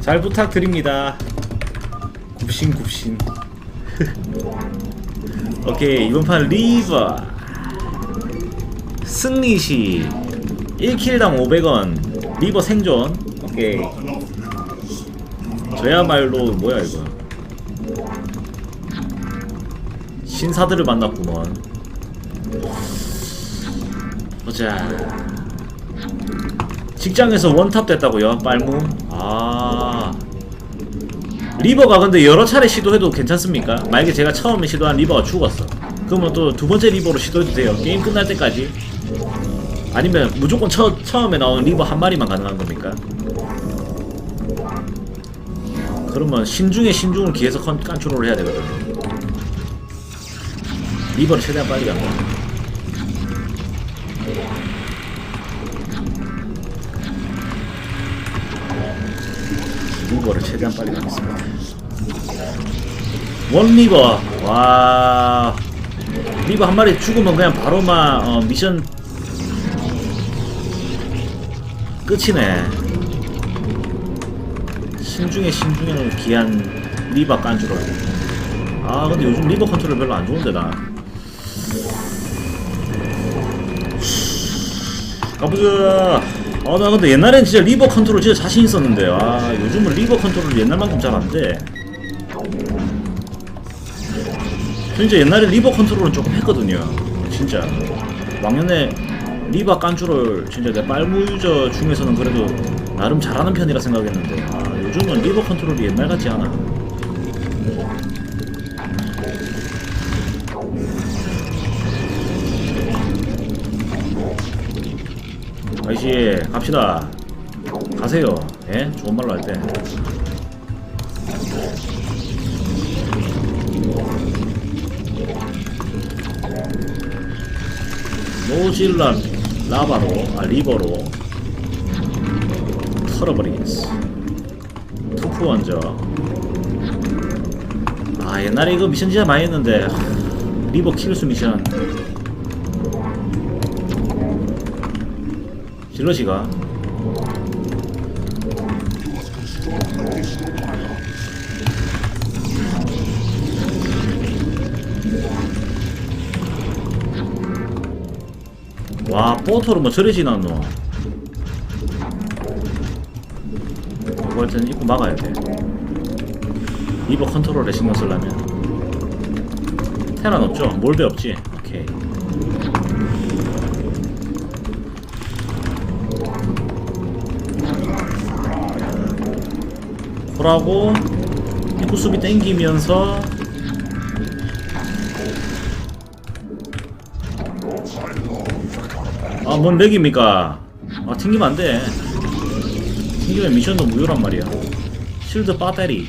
잘 부탁드립니다. 굽신 굽신. 오케이 이번 판 리버. 승리시. 1킬당 500원. 리버 생존. 오케이. 저야말로 뭐야 이거? 신사들을 만났구먼. 보자 직장에서 원탑 됐다고요? 빨무? 아. 리버가 근데 여러 차례 시도해도 괜찮습니까? 만약에 제가 처음에 시도한 리버가 죽었어. 그러면 또 두 번째 리버로 시도해도 돼요? 게임 끝날 때까지? 아니면 무조건 처, 처음에 나온 리버 한 마리만 가능한 겁니까? 그러면 신중에 신중을 기해서 컨, 깐트롤을 해야 되거든요. 리버를 최대한 빨리 간다 리버를 최대한 빨리 가겠습니다. 원 리버. 와. 리버 한 마리 죽으면 그냥 바로만 어, 미션 끝이네. 신중에 신중을 기한 리버 깐주로. 아 근데 요즘 리버 컨트롤 별로 안 좋은데 나. 가보자 아 나 근데 옛날엔 진짜 리버 컨트롤 진짜 자신 있었는데. 아 요즘은 리버 컨트롤 옛날만큼 잘 안돼 진짜 옛날에 리버 컨트롤은 조금 했거든요. 진짜. 왕년에 리버 깐주를 진짜 내 빨무 유저 중에서는 그래도 나름 잘하는 편이라 생각했는데. 아 요즘은 리버 컨트롤이 옛날 같지 않아 아이씨 갑시다. 가세요. 예? 좋은 말로 할때. 노질라 라바로 아 리버로 털어버리겠어. 투프 먼저. 아 옛날에 이거 미션 진짜 많이 했는데 리버 킬수 미션 질러시가 와 포토로 뭐 저리 지났노. 이거 할때는 입구 막아야 돼. 리버 컨트롤에 신경 쓰려면. 테란 없죠? 몰배 없지? 오케이 콜하고 입구 수비 땡기면서 아, 뭔 렉입니까? 아, 튕기면 안 돼. 튕기면 미션도 무효란 말이야. 실드 배터리.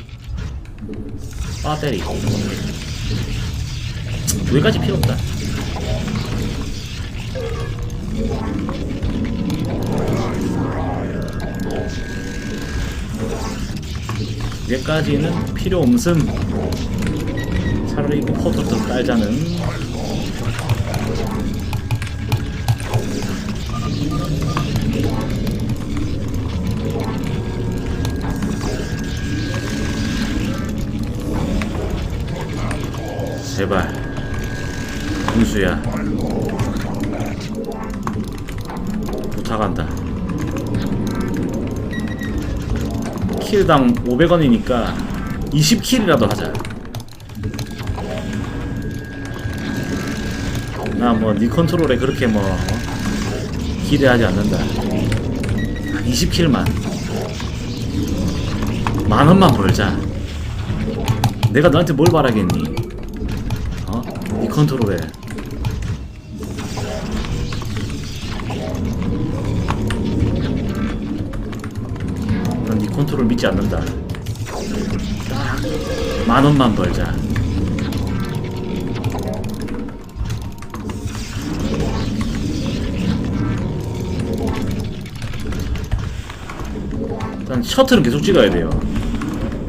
배터리. 여기까지 필요 없다. 여기까지는 필요 없음. 차라리 그 포토도 깔자는. 킬당 500원이니까 20킬이라도 하자. 나 뭐 니 컨트롤에 그렇게 뭐 어? 기대하지 않는다. 20킬만. 만원만 벌자. 내가 너한테 뭘 바라겠니? 어? 이 컨트롤에 믿지 않는다. 딱 만원만 벌자. 일단 셔틀은 계속 찍어야 돼요.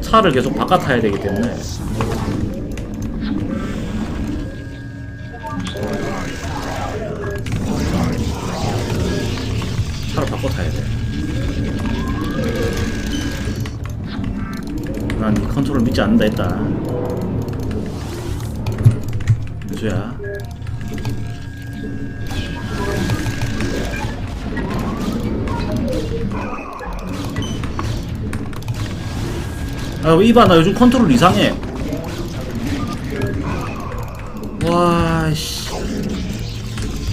차를 계속 바깥 타야 되기 때문에. 바꿔 타야 돼. 난이 컨트롤 믿지 않는다 했다. 유주야. 아, 이봐, 나 요즘 컨트롤 이상해. 와, 씨.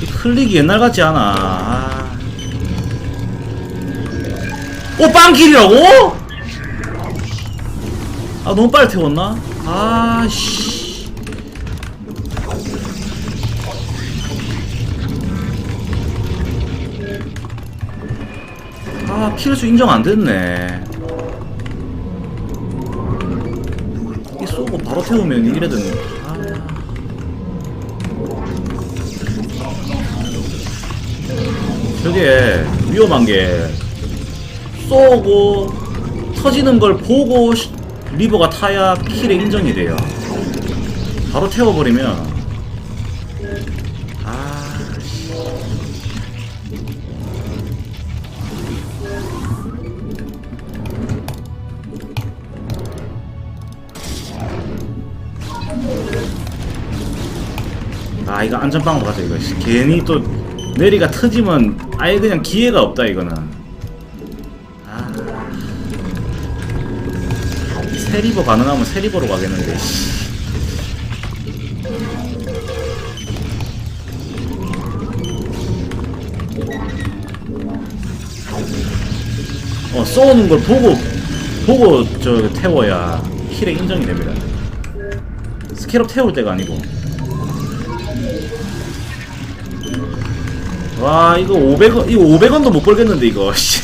이 클릭이 옛날 같지 않아. 아. 오, 빵킬이라고? 아, 너무 빨리 태웠나? 아, 씨. 아, 킬수 인정 안 됐네. 이 쏘고 바로 태우면 이래 되는. 아. 저게 위험한 게 쏘고 터지는 걸 보고 시- 리버가 타야 킬에 인정이 돼요. 바로 태워버리면 아 씨. 아 이거 안전빵으로 가자 이거 씨. 괜히 또 내리가 터지면 아예 그냥 기회가 없다 이거는 세리버 가능하면 세리버로 가겠는데. 씨. 어 쏘는 걸 보고 보고 저 태워야 킬에 인정이 됩니다. 스케럽 태울 때가 아니고. 와 이거 500원 이거 500원도 못 벌겠는데 이거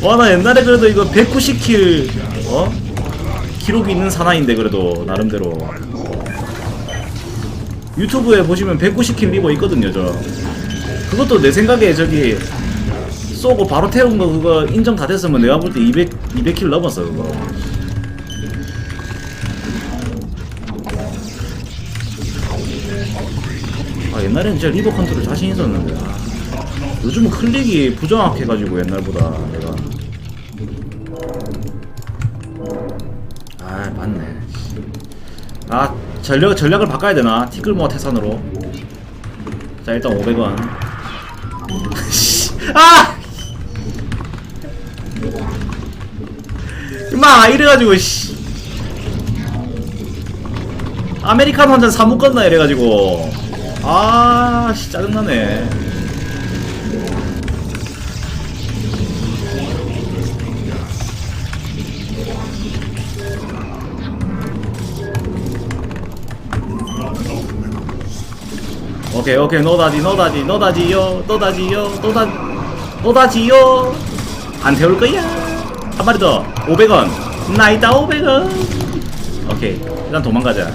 와 나 옛날에 그래도 이거 190킬 어? 기록이 있는 사나이인데 그래도 나름대로. 유튜브에 보시면 190킬 리버 있거든요 저. 그것도 내 생각에 저기 쏘고 바로 태운 거 그거 인정 다 됐으면 내가 볼 때 200, 200킬 넘었어 그거. 아 옛날에는 진짜 리버 컨트롤 자신 있었는데. 아, 요즘은 클릭이 부정확해가지고 옛날보다 내가. 아 맞네. 아 전략, 전략을 바꿔야 되나? 티끌모아 태산으로. 자 일단 500원. 아! 임마 이래가지고 씨. 아메리카노 한 잔 사먹 건나 이래가지고. 아, 씨, 짜증나네. 오케이, 오케이, 너다지, 너다지, 너다지요, 너다지요, 너다, 너다지요. 안 태울 거야. 한 마리 더, 500원. 나이다, 500원. 오케이, 일단 도망가자.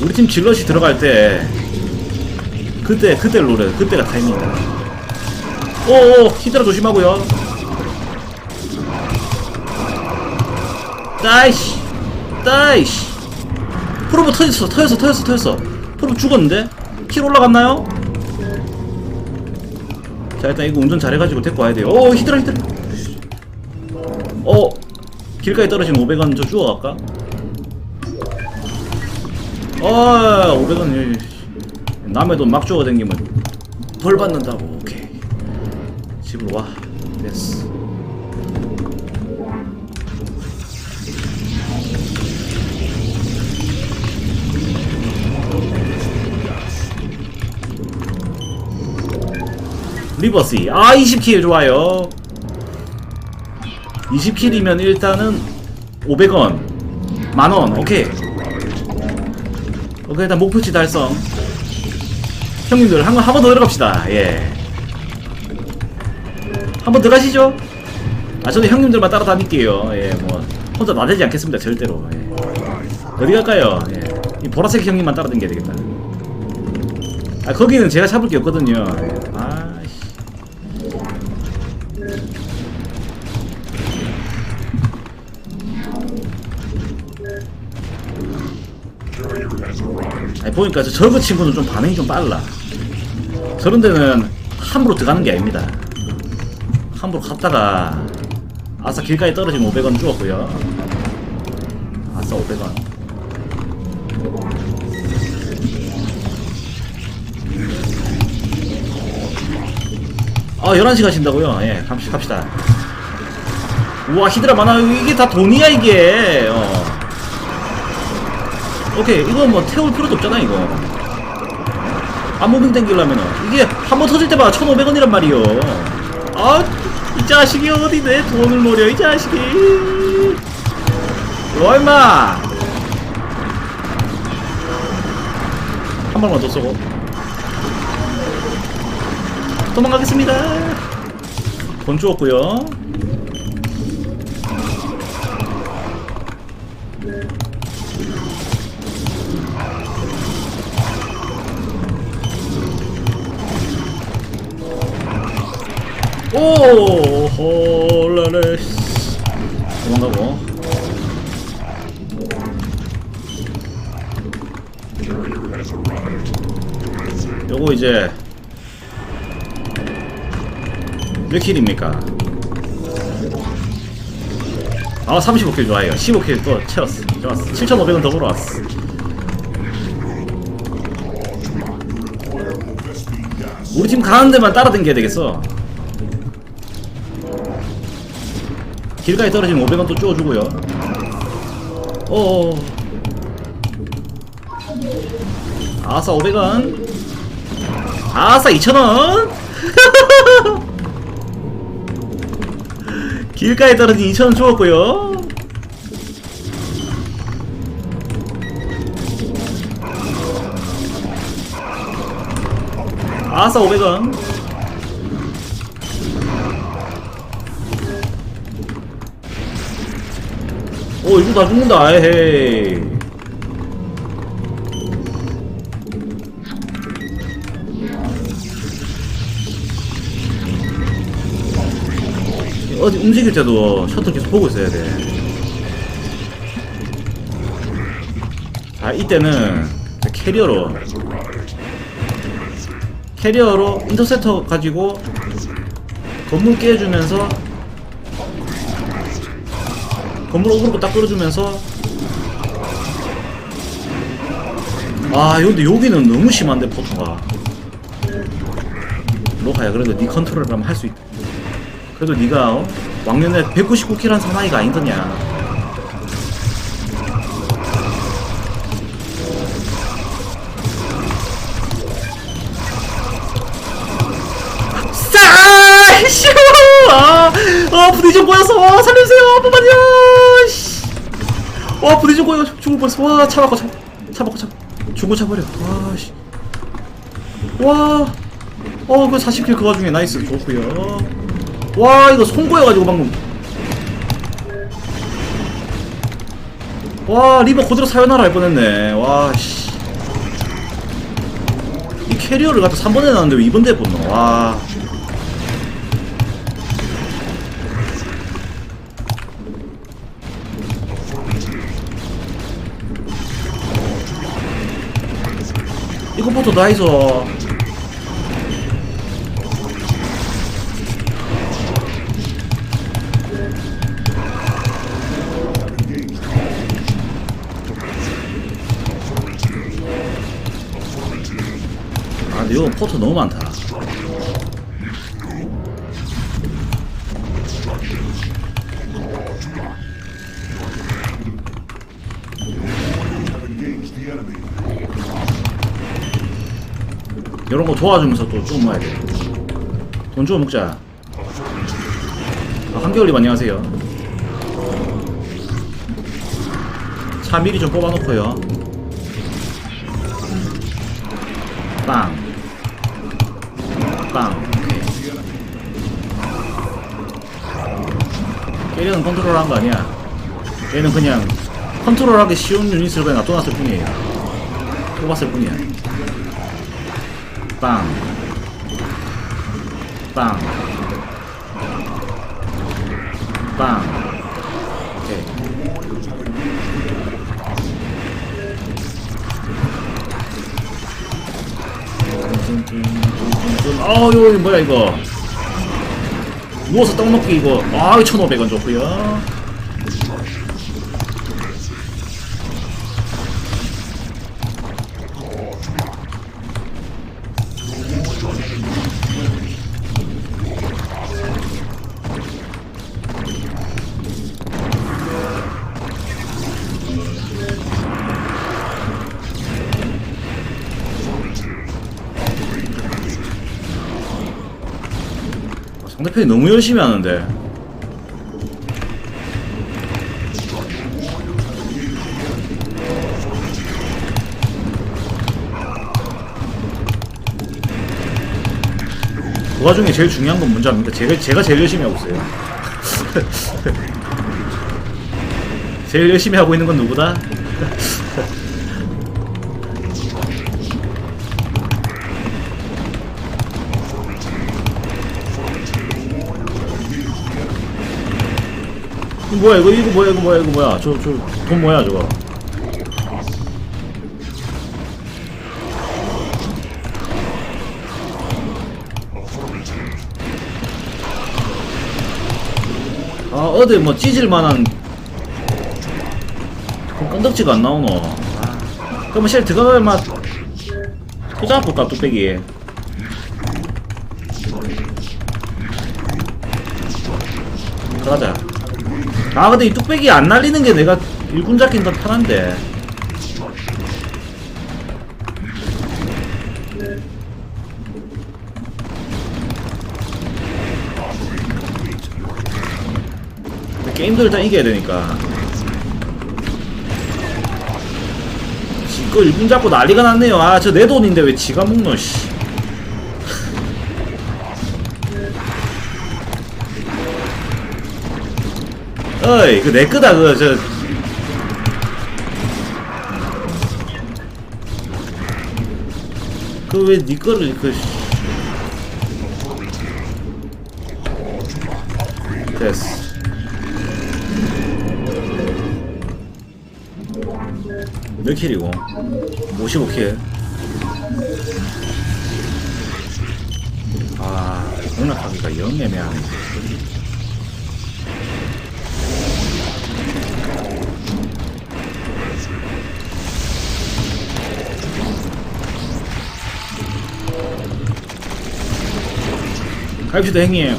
우리 팀 질럿이 들어갈 때 그때 그때 노래 그때가 타이밍이다. 오오 히드라 조심하고요. 따이씨 따이씨 프로브 터졌어 터졌어 터졌어 터졌어 프로브 죽었는데 킬 올라갔나요? 자 일단 이거 운전 잘해가지고 데리고 와야 돼요. 오 히드라 히드라. 어 길가에 떨어진 500원 저 주워갈까? 아, 500원 남의 돈 막 주워 댕기면 벌 받는다고. 오케이. 집으로 와. 됐어. 리버시. 아, 20킬 좋아요. 20킬이면 일단은 500원. 만원. 오케이. 오케이 일단 목표치 달성 형님들 한 번 한 번 더 들어갑시다 예 한 번 들어가시죠 아 저도 형님들만 따라다닐게요 예뭐 혼자 나대지 않겠습니다 절대로 예. 어디 갈까요 예. 이 보라색 형님만 따라다녀야 되겠다 아 거기는 제가 잡을 게 없거든요 예. 보니까 저 저그 친구는 좀 반응이 좀 빨라. 저런 데는 함부로 들어가는 게 아닙니다. 함부로 갔다가 아싸 길가에 떨어지면 500원 주었고요. 아싸 500원. 아 11시 가신다고요? 예 갑시, 갑시다 우와 히드라 많아 이게 다 돈이야 이게 어. 오케이 이거 뭐 태울 필요도 없잖아 이거. 안무빙 땡기려면은. 이게 한 번 터질 때마다 1500원이란 말이요. 아이 자식이 어디 내 돈을 노려 이 자식이. 와 임마! 한 발만 더 쏘고. 도망가겠습니다. 돈 주었고요 오, 홀라레. 도망가고. 요거 이제 몇 킬입니까? 아 35킬 좋아요 15킬 또 채웠어 좋았어 7,500원 더 벌어왔어 우리 팀 가는 데만 따라다녀야 되겠어 길가에 떨어지면 500원 또 쪼주고요. 어어. 아싸 500원. 아싸 2,000원. 길가에 떨어진 2,000원 주었고요. 아싸 500원 오 이거 다 죽는다. 에헤이. 어디 움직일 때도 셔틀 계속 보고 있어야 돼. 자, 이때는 캐리어로. 캐리어로 인터셉터 가지고 건물 깨주면서 건물 오그로 딱 끌어주면서. 아 근데 여기는 너무 심한데 포토가. 로카야 그래도 네 컨트롤을 하면 할 수 있다 그래도 네가 어? 왕년에 199킬 한 사나이가 아니더냐 아, 아 부딪혀 보였어. 와, 살려주세요. 한번만요. 씨. 와, 부딪혀 보여. 죽을 뻔했어. 와, 차 바꿔, 차, 차 바꿔, 차. 중고 차 버려. 와, 씨. 와, 어, 그 40킬 그 와중에 나이스 좋고요. 와, 이거 송고해가지고 방금. 와, 리버 그대로 사연하라 할 뻔했네. 와, 씨. 이 캐리어를 갖다 3번에 나왔는데 왜 2번 대 붙노? 와. 다 해서. 아 근데 이거 포터 너무 많다 도와주면서 또좀 모아야 돼. 돈 주워 먹자. 아, 한겨울님 안녕하세요. 차 미리 좀 뽑아놓고요. 빵. 빵. 깨리는 컨트롤한 거 아니야. 얘는 그냥 컨트롤하기 쉬운 유닛을 그냥 놔둬놨을 뿐이에요. 뽑았을 뿐이야. 빵. 빵. 빵. 오케이. 어, 아우, 뭐야, 이거. 누워서 떡 먹기, 이거. 아, 1,500원 줬구요. 상대편이 너무 열심히 하는데 그 와중에 제일 중요한 건 뭔지 압니까? 제가, 제가 제일 열심히 하고 있어요 제일 열심히 하고 있는 건 누구다? 뭐야 이거 이거 뭐야 이거 뭐야 이거 뭐야? 저 저 돈 뭐야 저거? 아 어디 뭐 찢을 만한 그 건덕지가 안 나오노. 아, 그러면 실 들어가면 막 투자 볼까 뚝배기 들어가자 아 근데 이 뚝배기 안 날리는 게 내가 일군 잡긴 더 편한데. 게임도 일단 이겨야 되니까. 지거 일군 잡고 난리가 났네요. 아 저 내 돈인데 왜 지가 먹노 씨 어이 그내 거다 그거 저. 그왜니 거를 그 씨. 됐어. 몇 킬이고? 55킬. 아 공략하기가 영 애매하네 가입시다 형님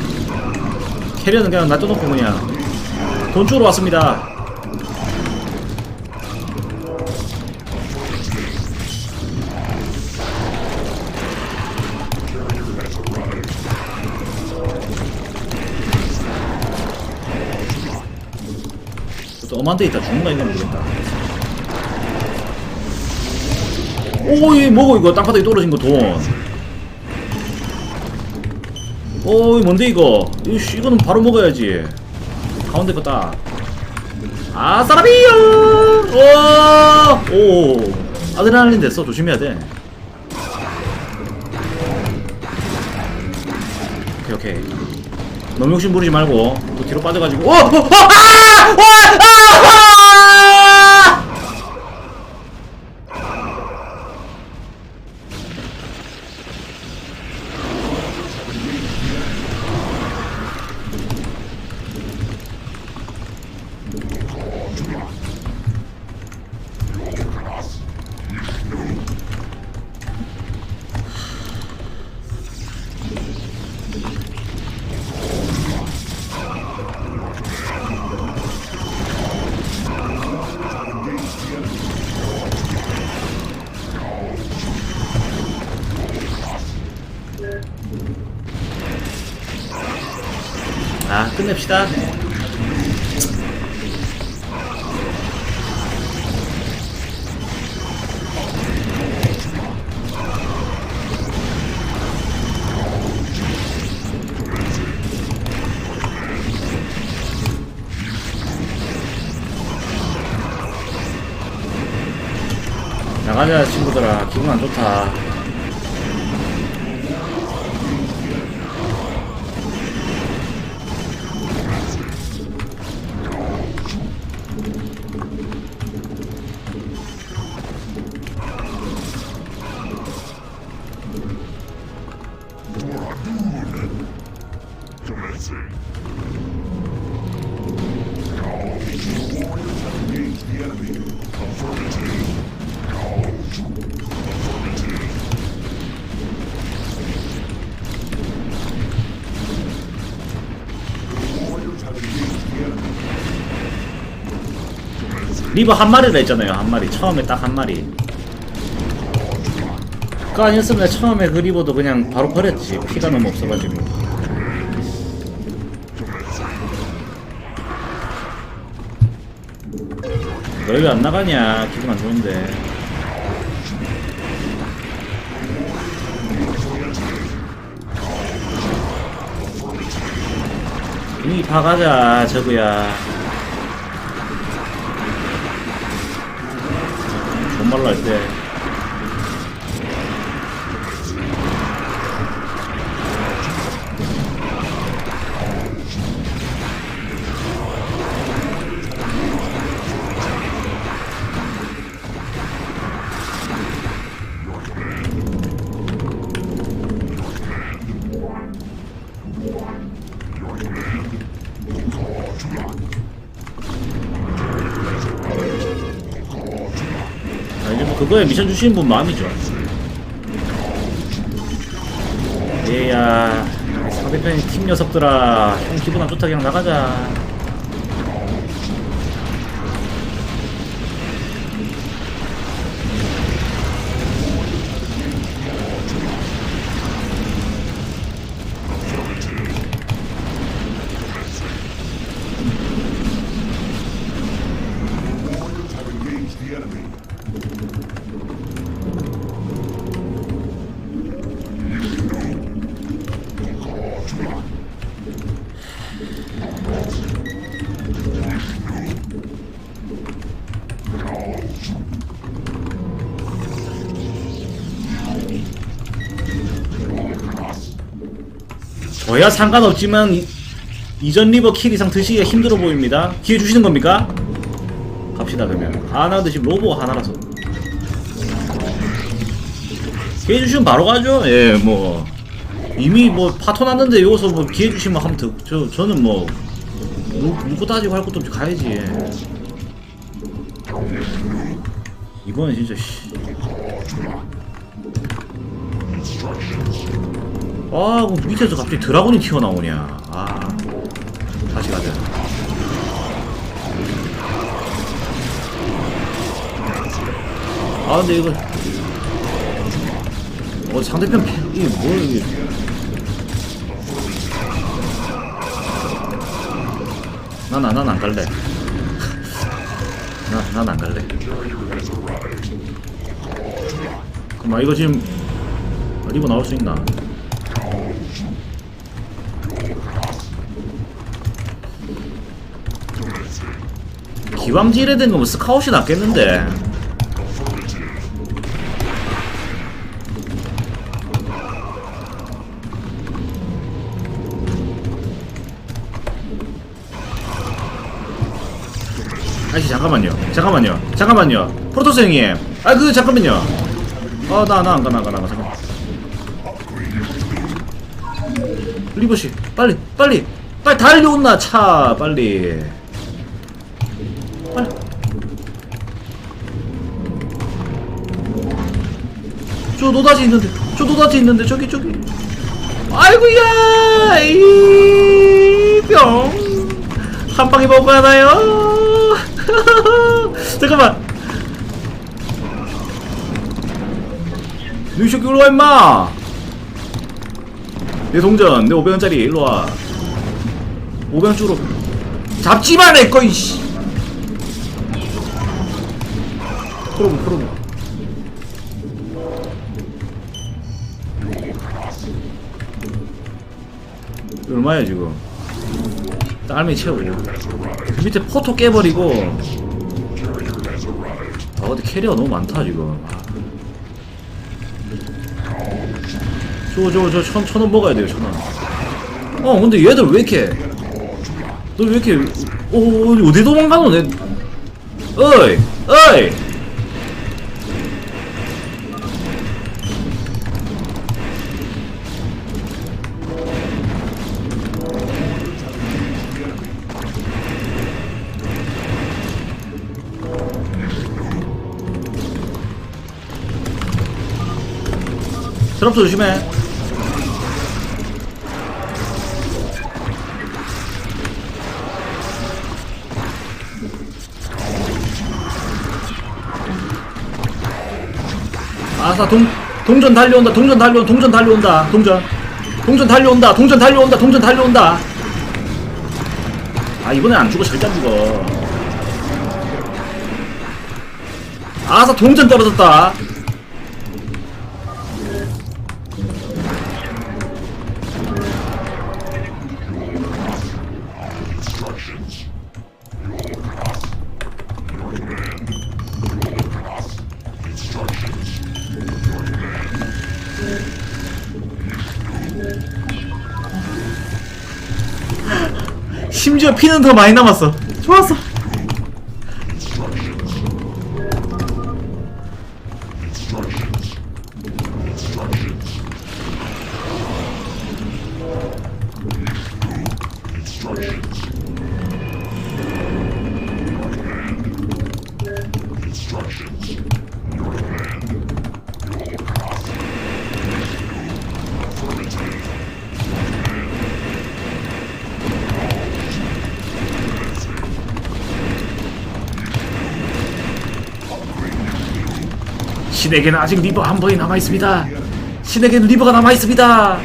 캐리어는 그냥 놔둬놓고 그냥 돈 주러 왔습니다. 또 엄한 데 있다. 죽는가 이건 모르겠다. 오이 뭐고 이거 땅바닥에 떨어진 거돈 어이 뭔데 이거 이씨 이거는 바로 먹어야지 가운데 거다 아 사라비요 오오 아드레날린 됐어 조심해야 돼 오케이 오케이 너무 욕심 부리지 말고 또 뒤로 빠져가지고 오! 오! 아! 아! 아! 나가자 친구들아 기분 안 좋다 리버 한 마리라 했잖아요 한 마리. 처음에 딱 한 마리. 그거 아니었으면 처음에 그 리버도 그냥 바로 버렸지. 피가 너무 없어가지고. 너희 왜안 나가냐? 기분 안 좋은데. 이 봐가자 저거야 아, 이제 뭐 그거에 미션 주시는 분 마음이죠. 얘야 상대편 팀 녀석들아 형 기분 안 좋다 그냥 나가자. 저야 상관없지만 이- 이전 리버 킬 이상 드시기가 힘들어 보입니다. 기회 주시는 겁니까? 갑시다 그러면. 하나 드시면 로보 하나라서. 기회 주시면 바로 가죠. 예, 뭐 이미 뭐 파토 났는데 여기서 뭐 기회 주시면 하면 더, 저 저는 뭐 묻- 묻고 따지고 할 것도 없이 가야지. 예. 이번엔 진짜 씨. 아, 그 밑에서 갑자기 드라곤이 튀어나오냐. 아, 다시 가자. 아, 근데 이거. 어, 상대편, 패- 이게 뭐, 이게. 난, 난, 난안 갈래. 난, 난안 갈래. 그만, 이거 지금, 리버 나올 수 있나? 기왕지레 된 거면 스카웃이 낫겠는데 아저씨 잠깐만요. 잠깐만요. 잠깐만요. 프로토스 형님. 아 그 잠깐만요. 어 나 나 안 가나안가나안 가. 잠깐 리버씨 빨리 빨리. 빨리 달려온나 차. 빨리. 빨리. 저 노다지 있는데 저 노다지 있는데 저기 저기. 아이고야! 이병 한 방에 먹어야 나요 잠깐만. 이 새끼 일로와 임마. 내 동전 내 500원짜리 일로와. 500원 주로 잡지마 내거 이씨. 프로브 프로브 얼마야 지금? 딸미 채우고 그 밑에 포토 깨버리고. 아 근데 캐리어 너무 많다 지금. 저저 저 천, 천원 먹어야 돼요 천원. 어 근데 얘들 왜 이렇게 너 왜 이렇게 어 어디 도망가노 내 어이 어이 드랍스 조심해. 아싸 동 동전 달려온다. 동전 달려온 동전 달려온다. 동전 동전 달려온다. 동전 달려온다. 동전 달려온다. 아 이번엔 안 죽어 절대 안 죽어. 아싸 동전 떨어졌다. 심지어 피는 더 많이 남았어. 좋았어 신에게는 아직 리버 한 번이 남아 있습니다. 신에게는 리버가 남아 있습니다.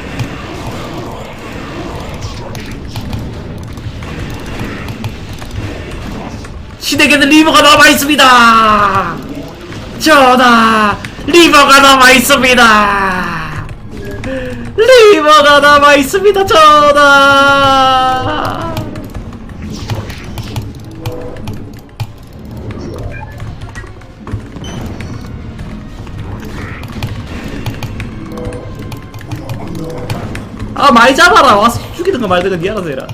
신에게는 리버가 남아 있습니다. 전하, 리버가 남아 있습니다. 리버가 남아 있습니다, 전하. 아 많이 잡아라. 와서 죽이든가 말든가 니 알아서 해라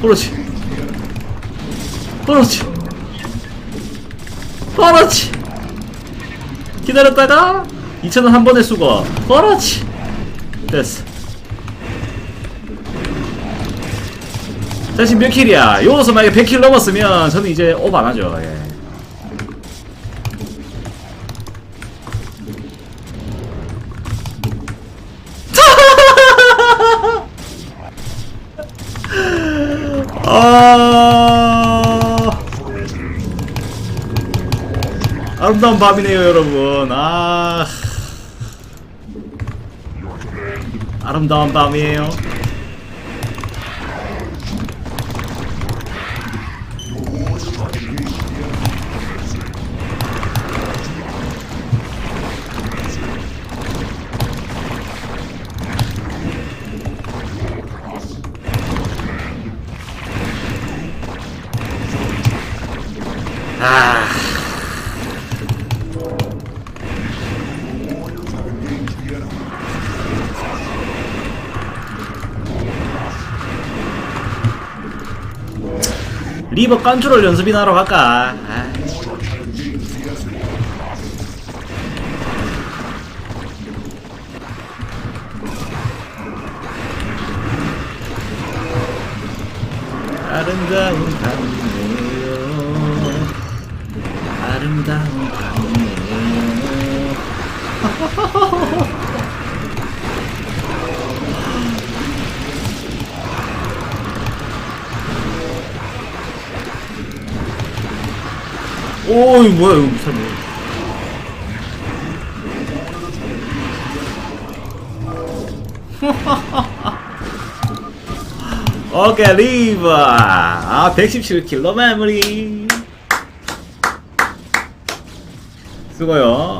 그렇지. 그렇지. 그렇지. 기다렸다가 2천원 한 번에 쓰고 그렇지. 됐어. 자 지금 몇 킬이야? 요거서 만약에 100킬 넘었으면 저는 이제 오버 안하죠. 예. 아름다운 밤이네요 여러분. 아. 아름다운 밤이에요 리버 컨트롤 연습이나 하러 갈까? 아. 아름다운 오이 뭐야 이거 참 오케이 리버. 아 117킬로 메모리. 수고요